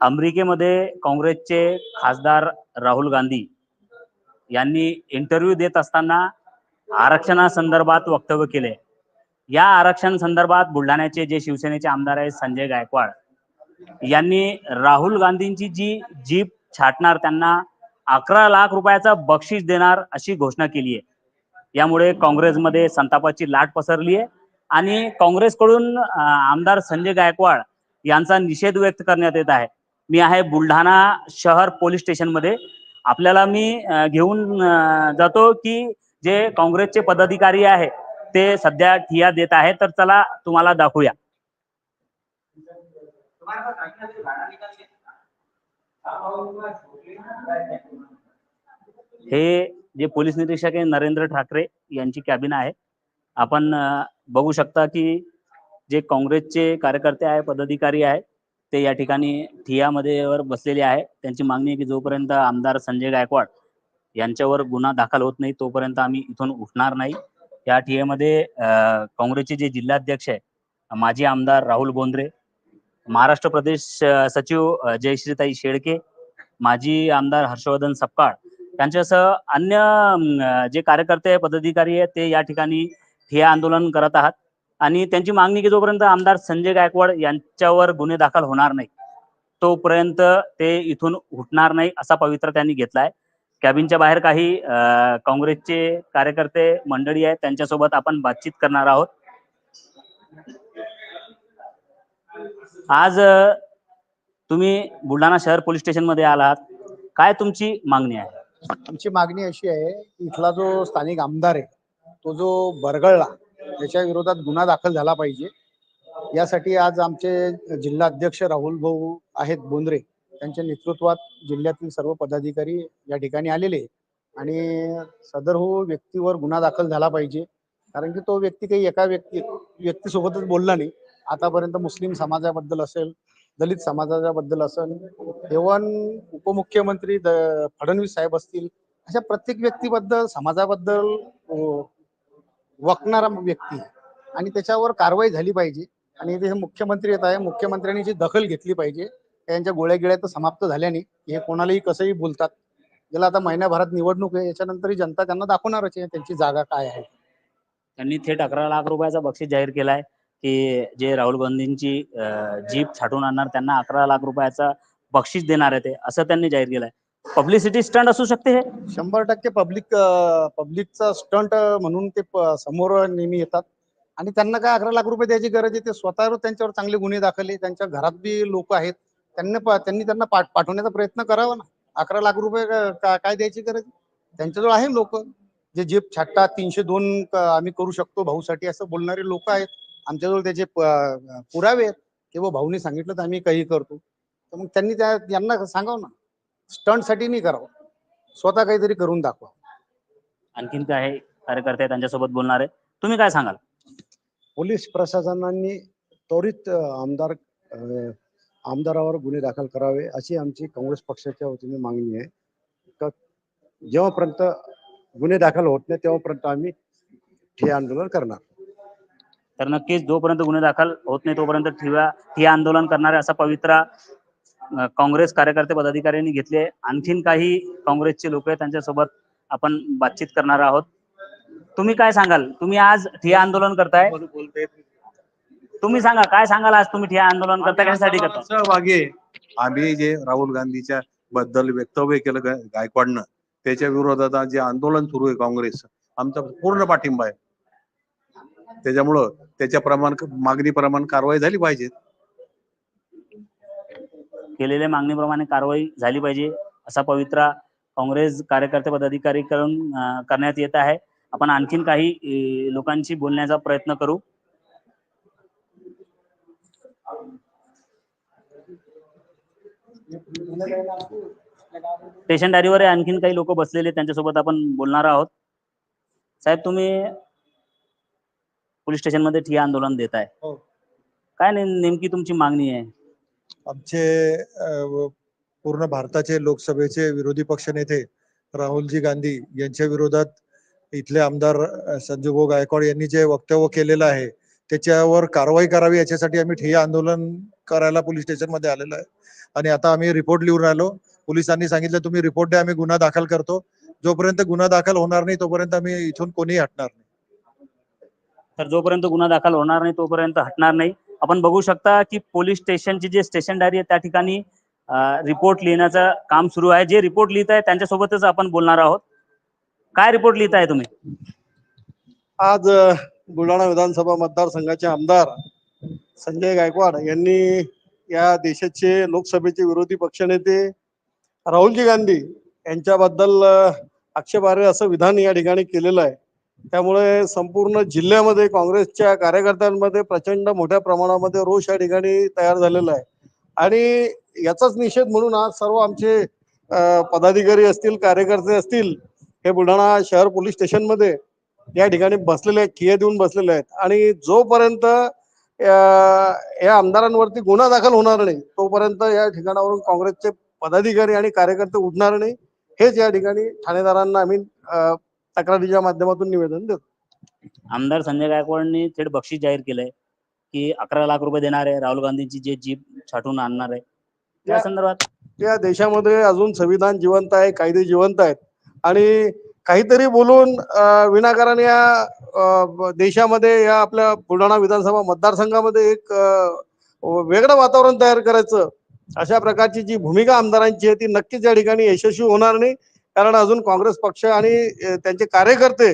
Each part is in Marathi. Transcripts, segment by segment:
अमेरिकेमध्ये काँग्रेसचे खासदार राहुल गांधी यांनी इंटरव्ह्यू देत असताना आरक्षणासंदर्भात वक्तव्य केले. या आरक्षण संदर्भात बुलढाण्याचे जे शिवसेनेचे आमदार आहेत संजय गायकवाड यांनी राहुल गांधींची जी जीप छाटणार त्यांना अकरा लाख रुपयाचा बक्षीस देणार अशी घोषणा केली आहे यामुळे काँग्रेसमध्ये संतापाची लाट पसरली आहे आणि काँग्रेसकडून आमदार संजय गायकवाड यांचा निषेध व्यक्त करण्यात येत आहे. मी आहे बुलढाणा शहर पोलीस स्टेशनमध्ये आपल्याला मी घेऊन जातो की जे काँग्रेसचे पदाधिकारी आहे ते सध्या ठिया देत आहे. तर चला तुम्हाला दाखवूया. हे जे पोलीस निरीक्षक आहे नरेंद्र ठाकरे यांची कॅबिन आहे. आपण बघू शकता की जे काँग्रेसचे कार्यकर्ते आहे पदाधिकारी आहे ते या ठिकाणी ठियामध्ये वर बसलेले आहे. त्यांची मागणी आहे की जोपर्यंत आमदार संजय गायकवाड यांच्यावर गुन्हा दाखल होत नाही तोपर्यंत आम्ही इथून उठणार नाही. या ठियेमध्ये काँग्रेसचे जे जिल्हाध्यक्ष आहे माजी आमदार राहुल बोंद्रे महाराष्ट्र प्रदेश सचिव जयश्रीताई शेळके माजी आमदार हर्षवर्धन सपकाळ यांच्यासह अन्य जे कार्यकर्ते पदाधिकारी आहेत ते या ठिकाणी हे आंदोलन करत आहात. आणि त्यांची मागणी की जोपर्यंत आमदार संजय गायकवाड यांच्यावर गुन्हे दाखल होणार नाही तोपर्यंत ते इथून उठणार नाही असा पवित्रा त्यांनी घेतलाय. कॅबिनच्या बाहेर काही काँग्रेसचे कार्यकर्ते मंडळी आहेत त्यांच्यासोबत आपण बातचीत करणार आहोत. आज तुम्ही बुलढाणा शहर पोलीस स्टेशनमध्ये आलात. काय तुमची मागणी आहे? आमची मागणी अशी आहे की इथला जो स्थानिक आमदार आहे तो जो बरगळला त्याच्या विरोधात गुन्हा दाखल झाला पाहिजे. यासाठी आज आमचे जिल्हा अध्यक्ष राहुल भाऊ आहेत बोंद्रे. त्यांच्या नेतृत्वात जिल्ह्यातील सर्व पदाधिकारी या ठिकाणी आलेले आणि सदर हो व्यक्तीवर गुन्हा दाखल झाला पाहिजे. कारण की तो व्यक्ती काही एका व्यक्ती व्यक्तीसोबतच बोलला नाही. आतापर्यंत मुस्लिम समाजाबद्दल असेल दलित समाजाच्या बद्दल असेल एवन उपमुख्यमंत्री द- फडणवीस साहेब असतील अशा प्रत्येक व्यक्तीबद्दल समाजाबद्दल वकणारा व्यक्ती. आहे. आणि त्याच्यावर कारवाई झाली पाहिजे. आणि हे मुख्यमंत्री येत आहे. मुख्यमंत्र्यांनी जी दखल घेतली पाहिजे त्यांच्या गोळ्या गिळ्या तर समाप्त झाल्याने हे कोणालाही कसंही बोलतात. ज्याला आता महिन्याभरात निवडणूक आहे. याच्यानंतरही जनता त्यांना दाखवणारच आहे. त्यांची जागा काय आहे? त्यांनी थेट अकरा लाख रुपयाचा बक्षीस जाहीर केलाय की जे राहुल गांधींची जीप छाटून आणणार त्यांना अकरा लाख रुपयाचा बक्षीस देणार आहे ते. असं त्यांनी जाहीर केलंय. पब्लिसिटी स्टंट असू शकते हे? शंभर टक्के पब्लिक पब्लिकचा स्टंट म्हणून ते समोर नेहमी येतात. आणि त्यांना काय अकरा लाख रुपये द्यायची गरज आहे ते स्वतःवर त्यांच्यावर चांगले गुन्हे दाखल आहे. त्यांच्या घरात बी लोक आहेत. त्यांना त्यांनी त्यांना पाठ पाठवण्याचा प्रयत्न करावा ना. अकरा लाख रुपये काय द्यायची गरज आहे? त्यांच्याजवळ आहे लोक. जे जे छाटा तीनशे दोन आम्ही करू शकतो भाऊसाठी असं बोलणारे लोक आहेत. आमच्याजवळ त्याचे पुरावे आहेत. किंवा भाऊने सांगितलं तर आम्ही काही करतो. तर मग त्यांनी त्या यांना सांगावं ना. स्टंटसाठी नाही करावं. स्वतः काहीतरी करून दाखवा. आणखीन काय आहे? कार्यकर्ते आहेत, त्यांच्यासोबत बोलणार आहे तुम्ही काय सांगाल? पोलीस प्रशासनाने त्वरित अ, आमदार अ, आमदारावर गुन्हे दाखल करावे अशी आमची काँग्रेस पक्षाच्या वतीने मागणी आहे. का जेव्हापर्यंत गुन्हे दाखल होत नाही तेव्हापर्यंत आम्ही हे आंदोलन करणार. तर नक्कीच जोपर्यंत गुन्हे दाखल होत नाही तोपर्यंत ठिव्या ठिया आंदोलन करणारे असा पवित्रा काँग्रेस कार्यकर्ते पदाधिकाऱ्यांनी घेतले. आणखीन काही काँग्रेसचे लोक आहेत त्यांच्यासोबत आपण बातचीत करणार आहोत. तुम्ही काय सांगाल? तुम्ही आज ठिया आंदोलन करताय. तुम्ही सांगा काय सांगाल आज तुम्ही ठिया आंदोलन करताय? कशासाठी करताय? सहभागी. आम्ही जे राहुल गांधीच्या बद्दल वक्तव्य केलं गायकवाडनं त्याच्या विरोधात जे आंदोलन सुरू आहे काँग्रेस आमचा पूर्ण पाठिंबा आहे. त्याच्यामुळं त्याच्या प्रमाण मागणीप्रमाणे कारवाई झाली पाहिजे. केलेल्या मागणीप्रमाणे कारवाई झाली पाहिजे असा पवित्रा काँग्रेस कार्यकर्ते पदाधिकारी कडून अं, करण्यात येत आहे. आपण आणखीन काही लोकांशी बोलण्याचा प्रयत्न करू. स्टेशन डायरीवर आणखीन काही लोक बसलेले त्यांच्यासोबत आपण बोलणार आहोत. साहेब तुम्ही पोलीस स्टेशनमध्ये ठिया आंदोलन देत आहे हो. काय नेमकी तुमची मागणी आहे? आमचे पूर्ण भारताचे लोकसभेचे विरोधी पक्षनेते राहुलजी गांधी यांच्या विरोधात इथले आमदार अ, संजूभाऊ गायकवाड यांनी जे वक्तव्य केलेलं आहे त्याच्यावर कारवाई करावी याच्यासाठी आम्ही ठिय्या आंदोलन करायला पोलीस स्टेशनमध्ये आलेलो आहे. आणि आता आम्ही रिपोर्ट लिहून राहिलो. पोलिसांनी सांगितलं तुम्ही रिपोर्ट द्या आम्ही गुन्हा दाखल करतो. जोपर्यंत गुन्हा दाखल होणार नाही तोपर्यंत आम्ही इथून कोणीही हटणार नाही. तर जोपर्यंत गुन्हा दाखल होणार नाही तोपर्यंत हटणार नाही. आपण बघू शकता की पोलीस स्टेशनची जी स्टेशन डायरी आहे त्या ठिकाणी रिपोर्ट लिहिण्याचं काम सुरू आहे. जे रिपोर्ट लिहित आहे त्यांच्यासोबतच आपण बोलणार आहोत. काय रिपोर्ट लिहित आहे तुम्ही? आज बुलढाणा विधानसभा मतदारसंघाचे आमदार संजय गायकवाड यांनी या देशाचे लोकसभेचे विरोधी पक्षनेते राहुलजी गांधी यांच्याबद्दल आक्षेपार्ह असं विधान या ठिकाणी केलेलं आहे. त्यामुळे संपूर्ण जिल्ह्यामध्ये काँग्रेसच्या कार्यकर्त्यांमध्ये प्रचंड मोठ्या प्रमाणामध्ये रोष या ठिकाणी तयार झालेला आहे. आणि याचाच निषेध म्हणून आज सर्व आमचे पदाधिकारी असतील कार्यकर्ते असतील हे बुलढाणा शहर पोलीस स्टेशनमध्ये या ठिकाणी बसलेले आहेत ठिये देऊन बसलेले आहेत. आणि जोपर्यंत या आमदारांवरती गुन्हा दाखल होणार नाही तोपर्यंत या ठिकाणावरून काँग्रेसचे पदाधिकारी आणि कार्यकर्ते उठणार नाही. हेच या ठिकाणी ठाणेदारांना आम्ही तक्रारीच्या माध्यमातून निवेदन देतो आमदार संजय गायकवाडनी थेट बक्षीस जाहीर केलंय की अकरा लाख रुपये देणार आहे. राहुल गांधींची जे जीप छाटून आणणार आहे. त्या संदर्भात या देशामध्ये अजून संविधान जिवंत आहे कायदे जिवंत आहेत. आणि काहीतरी बोलून विनाकारण या देशामध्ये या आपल्या बुलढाणा विधानसभा मतदारसंघामध्ये एक वेगळं वातावरण तयार करायचं अशा प्रकारची जी भूमिका आमदारांची आहे ती नक्कीच या ठिकाणी यशस्वी होणार नाही. कारण अजून काँग्रेस पक्ष आणि त्यांचे कार्यकर्ते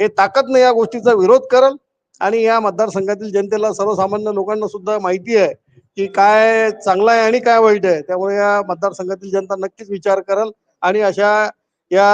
हे ताकदने या गोष्टीचा विरोध करल आणि या मतदारसंघातील जनतेला सर्वसामान्य लोकांना सुद्धा माहिती आहे की काय चांगलं आहे आणि काय वाईट आहे. त्यामुळे या मतदारसंघातील जनता नक्कीच विचार करल आणि अशा या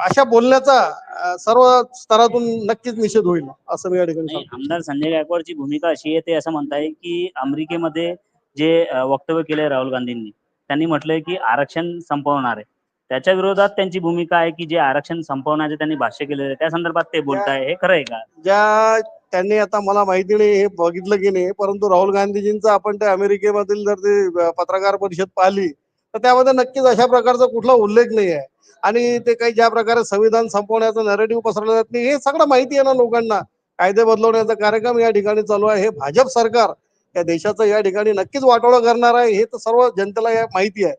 अशा बोलण्याचा सर्व स्तरातून नक्कीच निषेध होईल असं मी या ठिकाणी आमदार संजय गायकवाडची भूमिका अशी आहे ते असं म्हणताय की अमेरिकेमध्ये जे वक्तव्य केलंय राहुल गांधींनी त्यांनी म्हटलंय की आरक्षण संपवणार आहे. त्याच्या विरोधात त्यांची भूमिका आहे की जे आरक्षण संपवण्याचे त्यांनी भाष्य केलेलं आहे. त्या संदर्भात ते बोलताय. हे खरं आहे का? ज्या त्यांनी आता मला माहिती नाही हे बघितलं की नाही परंतु राहुल गांधीजींचं आपण ते अमेरिकेमधील जर ते पत्रकार परिषद पाहिली तर त्यामध्ये नक्कीच अशा प्रकारचा कुठला उल्लेख नाही आहे. आणि ते काही ज्या प्रकारे संविधान संपवण्याचं नॅरेटिव्ह पसरलं जात नाही हे सगळं माहिती आहे ना लोकांना. कायदे बदलवण्याचा कार्यक्रम या ठिकाणी चालू आहे. हे भाजप सरकार या देशाचं या ठिकाणी नक्कीच वाटोळं करणार आहे. हे तर सर्व जनतेला या माहिती आहे.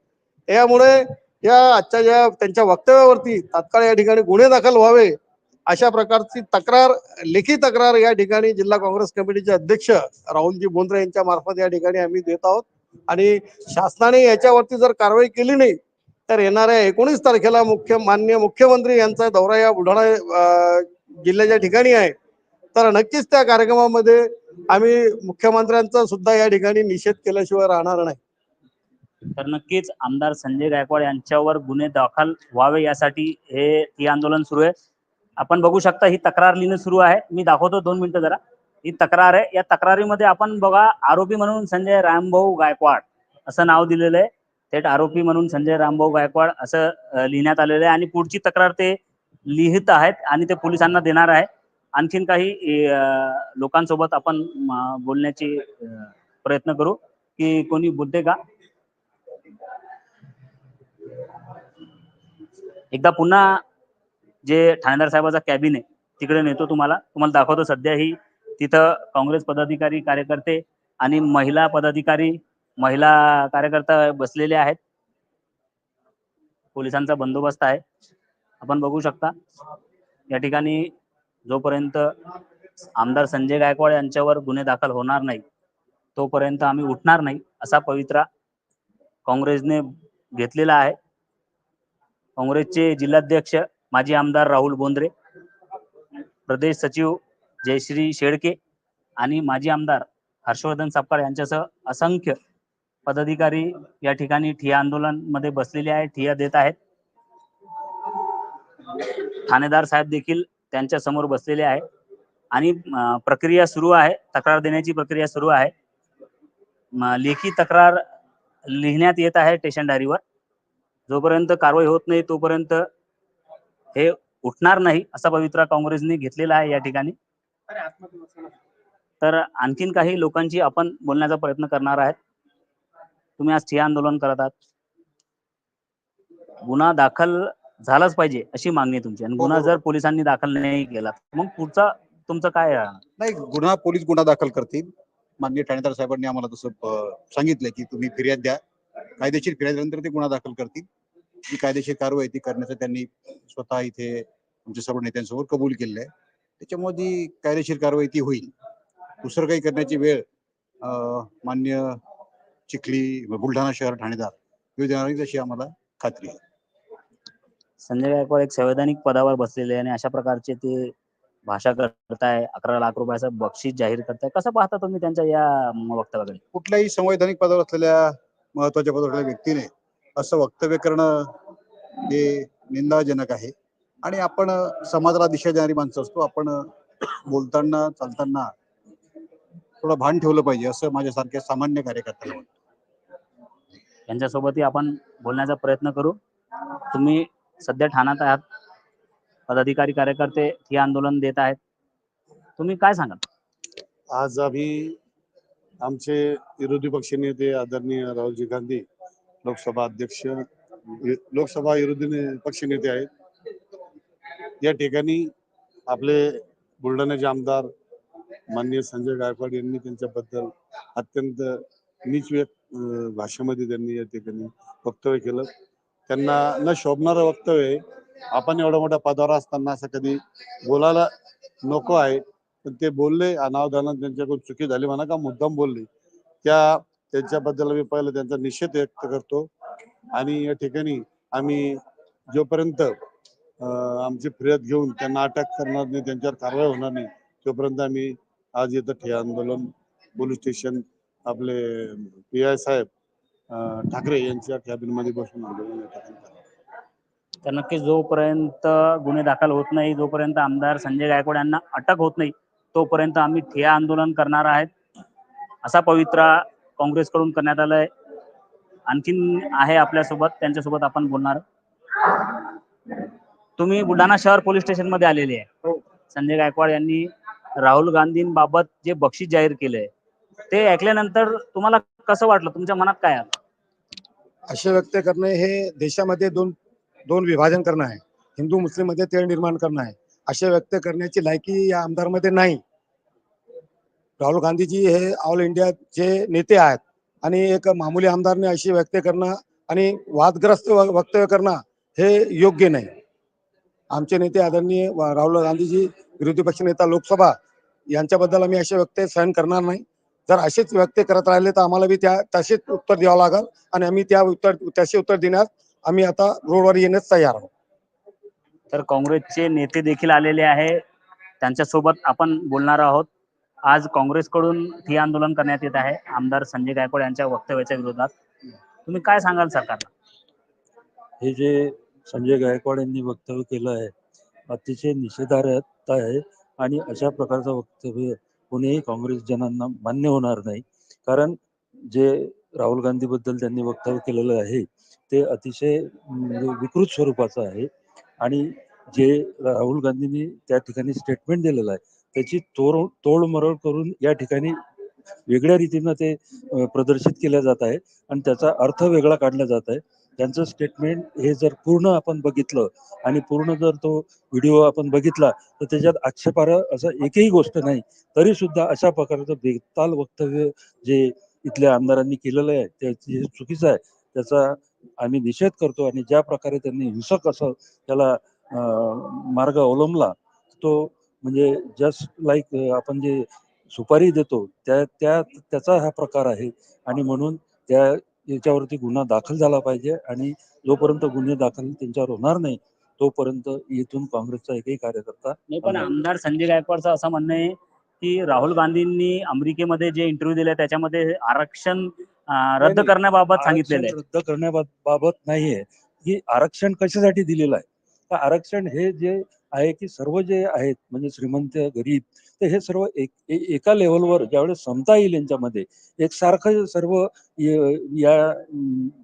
त्यामुळे या आजच्या ज्या त्यांच्या वक्तव्यावरती तात्काळ या ठिकाणी गुन्हे दाखल व्हावे अशा प्रकारची तक्रार लेखी तक्रार या ठिकाणी जिल्हा काँग्रेस कमिटीचे अध्यक्ष राहुलजी बोंद्रे यांच्या मार्फत या ठिकाणी आम्ही देत आहोत. आणि शासनाने याच्यावरती जर कारवाई केली नाही तर येणाऱ्या एकोणीस तारखेला मुख्य मान्य मुख्यमंत्री यांचा दौरा या बुलढाणा जिल्ह्याच्या ठिकाणी आहे. तर नक्कीच त्या कार्यक्रमामध्ये आम्ही मुख्यमंत्र्यांचा सुद्धा या ठिकाणी निषेध केल्याशिवाय राहणार नाही. तर नक्कीच आमदार संजय गायकवाड यांच्यावर गुन्हे दाखल व्हावे यासाठी हे हे आंदोलन सुरू आहे. आपण बघू शकता ही तक्रार लिहिणं सुरू आहे. मी दाखवतो दोन मिनिटं जरा. ही तक्रार आहे. या तक्रारीमध्ये आपण बघा आरोपी म्हणून संजय रामभाऊ गायकवाड असं नाव दिलेलं आहे. थेट आरोपी म्हणून संजय रामभाऊ गायकवाड असं लिहिण्यात आलेलं आहे. आणि पुढची तक्रार ते लिहित आहेत आणि ते पोलिसांना देणार आहे. आणखीन काही लोकांसोबत आपण बोलण्याची प्रयत्न करू की कोणी बोलते का? एकदा पुन्हा जे ठाणेदार साहेबाचा कॅबिन आहे तिकडे नेतो तुम्हाला. तुम्हाला दाखवतो सध्या ही तिथं काँग्रेस पदाधिकारी कार्यकर्ते आणि महिला पदाधिकारी महिला कार्यकर्ता बसलेले आहेत. पोलिसांचा बंदोबस्त आहे. आपण बघू शकता. या ठिकाणी जोपर्यंत आमदार संजय गायकवाड यांच्यावर गुन्हे दाखल होणार नाही तोपर्यंत आम्ही उठणार नाही असा पवित्रा काँग्रेसने घेतलेला आहे. काँग्रेसचे जिल्हाध्यक्ष माजी आमदार राहुल बोंद्रे प्रदेश सचिव जयश्री शेळके आणि माजी आमदार हर्षवर्धन सापकार यांच्यासह असंख्य पदाधिकारी या ठिकाणी ठिया आंदोलनमध्ये बसलेले आहेत ठिया देत आहेत. ठाणेदार साहेब देखील त्यांच्यासमोर बसलेले आहे आणि प्रक्रिया सुरू आहे तक्रार देण्याची प्रक्रिया सुरू आहे. लेखी तक्रार लिहिण्यात येत आहे स्टेशन डायरीवर. जोपर्यंत कारवाई होत नाही तोपर्यंत हे उठणार नाही असा पवित्रा काँग्रेसने घेतलेला आहे या ठिकाणी. तर आणखीन काही लोकांची आपण बोलण्याचा प्रयत्न करणार आहेत. तुम्ही आज ठिय्या आंदोलन करत आहात. गुन्हा दाखल झालाच पाहिजे अशी मागणी आहे तुमची. आणि गुन्हा जर पोलिसांनी दाखल नाही केला मग पुढचा तुमचं काय आहे? नाही गुन्हा पोलीस गुन्हा दाखल करतील. माननीय ठाणेदार साहेबांनी आम्हाला तसं अं, सांगितलंय की तुम्ही फिर्याद द्या. कायदेशीर फिर्याद दिल्यानंतर ते गुन्हा दाखल करतील. जी कायदेशीर कारवाई ती करण्याचं त्यांनी स्वतः इथे आमच्या सर्व नेत्यांसमोर कबूल केलेलं आहे. त्याच्यामुळे जी कायदेशीर कारवाई ती होईल. दुसरं काही करण्याची वेळ मान्य चिखली बुलढाणा शहर ठाणेदार येऊ देणार नाही अशी आम्हाला खात्री आहे. संजय गायकवाड एक संवैधानिक पदावर बसलेले आहे आणि अशा प्रकारचे ते भाषा करताय अकरा लाख रुपयाचं बक्षीस जाहीर करताय. कसं पाहता तुम्ही त्यांच्या या वक्तव्याकडे? कुठल्याही संवैधानिक पदावर असलेल्या महत्त्वाच्या पदावर असलेल्या व्यक्तीने असं वक्तव्य करणं हे निंदाजनक आहे. आणि आपण समाजाला दिशा देणारी माणसं असतो. आपण बोलताना चालताना थोडं भान ठेवलं पाहिजे असं माझ्यासारख्या सामान्य कार्यकर्त्याला वाटतं यांच्यासोबतही आपण बोलण्याचा प्रयत्न करू. तुम्ही सध्या ठाण्यात आहात. पदाधिकारी कार्यकर्ते हे आंदोलन देत आहेत. तुम्ही काय सांगाल? आज आम्ही आमचे विरोधी पक्षनेते आदरणीय राहुलजी गांधी लोकसभा अध्यक्ष लोकसभा विरोधी पक्षनेते आहेत. या ठिकाणी आपले बुलढाण्याचे आमदार माननीय संजय गायकवाड यांनी त्यांच्याबद्दल अत्यंत नीच व्यक्त भाषेमध्ये त्यांनी या ठिकाणी वक्तव्य केलं. त्यांना न शोभणारं वक्तव्य आपण एवढा मोठ्या पदावर असताना असं कधी बोलायला नको आहे. पण ते बोलले अनावधानात त्यांच्याकडून चुकी झाली म्हणा का मुद्दाम बोलले. त्या त्यांच्याबद्दल मी पहिलं त्यांचा निषेध व्यक्त करतो. आणि या ठिकाणी आम्ही जोपर्यंत आमची फिर्याद घेऊन त्यांना अटक करणार नाही त्यांच्यावर कारवाई होणार नाही तोपर्यंत आम्ही आज येतं ठे आंदोलन पोलीस स्टेशन आपले पी आय साहेब ठाकरे यांच्या कॅबिनमध्ये बसून आंदोलन तर नक्कीच जोपर्यंत गुन्हे दाखल होत नाही जोपर्यंत आमदार संजय गायकवाड यांना अटक होत नाही तोपर्यंत आम्ही ठिय्या आंदोलन करणार आहेत. असा पवित्रा काँग्रेसकडून करण्यात आलाय. आणखीन आहे आपल्यासोबत त्यांच्यासोबत आपण बोलणार तुम्ही बुलढाणा शहर पोलीस स्टेशनमध्ये आलेले आहे. संजय गायकवाड यांनी राहुल गांधींबाबत जे बक्षीस जाहीर केलंय ते ऐकल्यानंतर तुम्हाला कसं वाटलं? तुमच्या मनात काय आलं? असे व्यक्त करणे हे देशामध्ये दोन दोन विभाजन करणं आहे. हिंदू मुस्लिममध्ये तेढ निर्माण करणं आहे. असे व्यक्त करण्याची लायकी या आमदारमध्ये नाही. राहुल गांधीजी हे ऑल इंडियाचे नेते आहेत आणि एक मामूली आमदारने अशी व्यक्त करणं आणि वादग्रस्त वक्तव्य करणं हे योग्य नाही. आमचे नेते आदरणीय राहुल गांधीजी विरोधी पक्षनेता लोकसभा यांच्याबद्दल आम्ही असे व्यक्त सहन करणार नाही. जर असेच व्यक्त करत राहिले तर आम्हाला बी त्या तसेच उत्तर द्यावं लागेल आणि आम्ही त्या उत्तर त्याचे उत्तर देण्यास आम्ही आता रोडवर येण्यास तयार आहोत. तर काँग्रेसचे नेते देखील आलेले आहे. त्यांच्यासोबत आपण बोलणार आहोत. आज काँग्रेसकडून हे आंदोलन करण्यात येत आहे. आमदार संजय गायकवाड यांच्या वक्तव्याच्या विरोधात. तुम्ही काय सांगाल सरकारला? हे जे संजय गायकवाड यांनी वक्तव्य केलं आहे अतिशय निषेधार्ह आहे आणि अशा प्रकारचं वक्तव्य कोणीही काँग्रेस जनांना मान्य होणार नाही. कारण जे राहुल गांधीबद्दल त्यांनी वक्तव्य केलेलं आहे ते अतिशय म्हणजे विकृत स्वरूपाचं आहे. आणि जे राहुल गांधींनी त्या ठिकाणी स्टेटमेंट दिलेलं आहे त्याची तोड तोडमरोड करून या ठिकाणी वेगळ्या रीतीनं ते प्रदर्शित केलं जात आहे आणि त्याचा अर्थ वेगळा काढला जात आहे. त्यांचं स्टेटमेंट हे जर पूर्ण आपण बघितलं आणि पूर्ण जर तो व्हिडिओ आपण बघितला तर त्याच्यात आक्षेपार्ह असं एकही गोष्ट नाही. तरी सुद्धा अशा प्रकारचं बेताल वक्तव्य जे इथल्या आमदारांनी केलेलं आहे ते चुकीचं आहे. त्याचा आम्ही निषेध करतो आणि ज्या प्रकारे त्यांनी हिंसक असं त्याला मार्ग अवलंबला तो म्हणजे जस्ट लाईक आपण जे सुपारी देतो त्या त्या त्याचा हा प्रकार आहे. आणि म्हणून त्या याच्यावरती गुन्हा दाखल झाला पाहिजे आणि जोपर्यंत गुन्हे दाखल त्यांच्यावर होणार नाही तोपर्यंत इथून काँग्रेसचा एकही कार्यकर्ता नाही पण आमदार संजय गायकवाडचं असं म्हणणं आहे की राहुल गांधींनी अमेरिकेमध्ये जे इंटरव्ह्यू दिले त्याच्यामध्ये आरक्षण रद्द. करण्याबाबत सांगितलेलं आहे. रद्द करण्याबाबत नाहीये. की आरक्षण कशासाठी दिलेलं आहे? तर आरक्षण हे जे आहे की सर्व जे आहेत म्हणजे श्रीमंत गरीब तर हे सर्व एक एका लेवलवर ज्यावेळेस समता येईल यांच्यामध्ये एकसारखं सर्व य-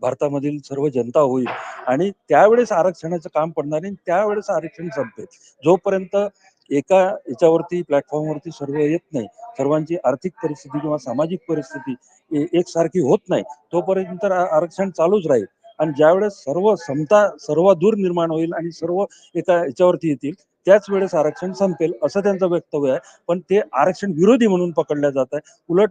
भारतामधील सर्व जनता होईल. आणि त्यावेळेस आरक्षणाचं काम पडणार आहे आणि त्यावेळेस आरक्षण संपेल. जोपर्यंत एका याच्यावरती प्लॅटफॉर्मवरती सर्व येत नाही. सर्वांची आर्थिक परिस्थिती किंवा सामाजिक परिस्थिती एकसारखी होत नाही. तोपर्यंत आरक्षण चालूच राहील. आणि ज्यावेळेस सर्व समता सर्व दूर निर्माण होईल आणि सर्व एका याच्यावरती येतील त्याच वेळेस आरक्षण संपेल असं त्यांचं वक्तव्य आहे. पण ते आरक्षण विरोधी म्हणून पकडल्या जात आहे उलट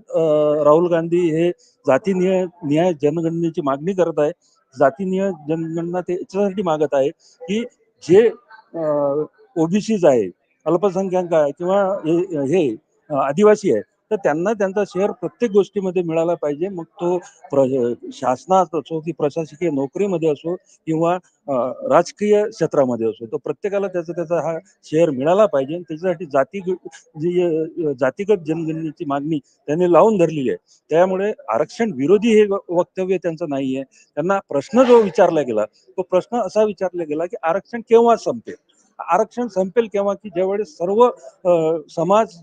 राहुल गांधी हे जातीनिय न्याय जनगणनेची मागणी करत आहे जातीनिय जनगणना ते याच्यासाठी मागत आहे की जे ओबीसीज आहे अल्पसंख्याक आहे किंवा हे आदिवासी आहे तर त्यांना त्यांचा शेअर प्रत्येक गोष्टीमध्ये मिळाला पाहिजे. मग तो प्र शासनात असो की प्रशासकीय नोकरीमध्ये असो किंवा राजकीय क्षेत्रामध्ये असो तो प्रत्येकाला त्याचा त्याचा हा शेअर मिळाला पाहिजे. आणि त्याच्यासाठी जाती जी जातीगत जनगणनेची मागणी त्यांनी लावून धरलेली आहे. त्यामुळे आरक्षण विरोधी हे वक्तव्य त्यांचं नाही आहे त्यांना प्रश्न जो विचारला गेला तो प्रश्न असा विचारला गेला की आरक्षण केव्हा संपेल? आरक्षण संपेल केव्हा? की ज्यावेळेस सर्व समाज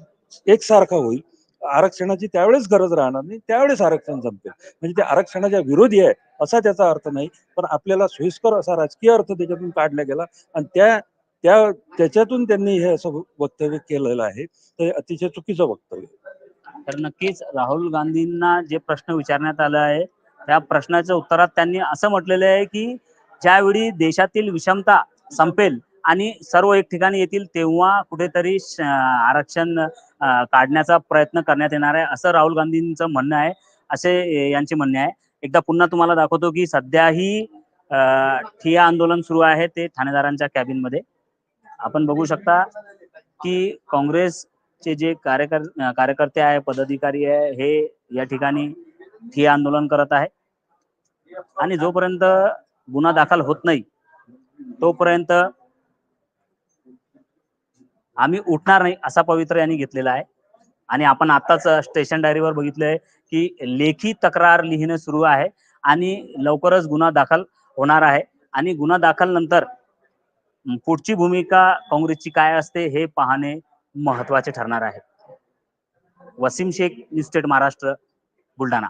एकसारखा होईल आरक्षणाची त्यावेळेस गरज राहणार नाही त्यावेळेस आरक्षण संपेल. म्हणजे ते आरक्षणाच्या विरोधी आहे असा त्याचा अर्थ नाही. पण आपल्याला सोयीस्कर असा राजकीय अर्थ त्याच्यातून काढला गेला आणि त्या त्या त्याच्यातून त्यांनी हे असं वक्तव्य केलेलं आहे. ते अतिशय चुकीचं वक्तव्य तर नक्कीच राहुल गांधींना जे प्रश्न विचारण्यात आला आहे त्या प्रश्नाच्या उत्तरात त्यांनी असं म्हटलेलं आहे की ज्यावेळी देशातील विषमता संपेल आणि सर्व एक ठिकाणी येतील तेव्हा कुठेतरी आरक्षण काढण्याचा प्रयत्न करण्यात येणार आहे असं राहुल गांधींचं म्हणणं आहे असे यांचे म्हणणे आहे. एकदा पुन्हा तुम्हाला दाखवतो की सध्याही ठिया आंदोलन सुरू आहे ते ठाणेदारांच्या कॅबिनमध्ये आपण बघू शकता की काँग्रेसचे जे कार्यकर कार्यकर्ते आहे पदाधिकारी आहे हे या ठिकाणी ठिया आंदोलन करत आहे. आणि जोपर्यंत गुन्हा दाखल होत नाही तोपर्यंत आम्ही उठणार नाही असा पवित्र यांनी घेतलेला आहे. आणि आपण आताच स्टेशन डायरीवर बघितलंय की लेखी तक्रार लिहिणं सुरू आहे आणि लवकरच गुन्हा दाखल होणार आहे. आणि गुन्हा दाखल नंतर पुढची भूमिका काँग्रेसची काय असते हे पाहणे महत्त्वाचे ठरणार आहे. Wasim Shaikh news state Maharashtra Buldhana.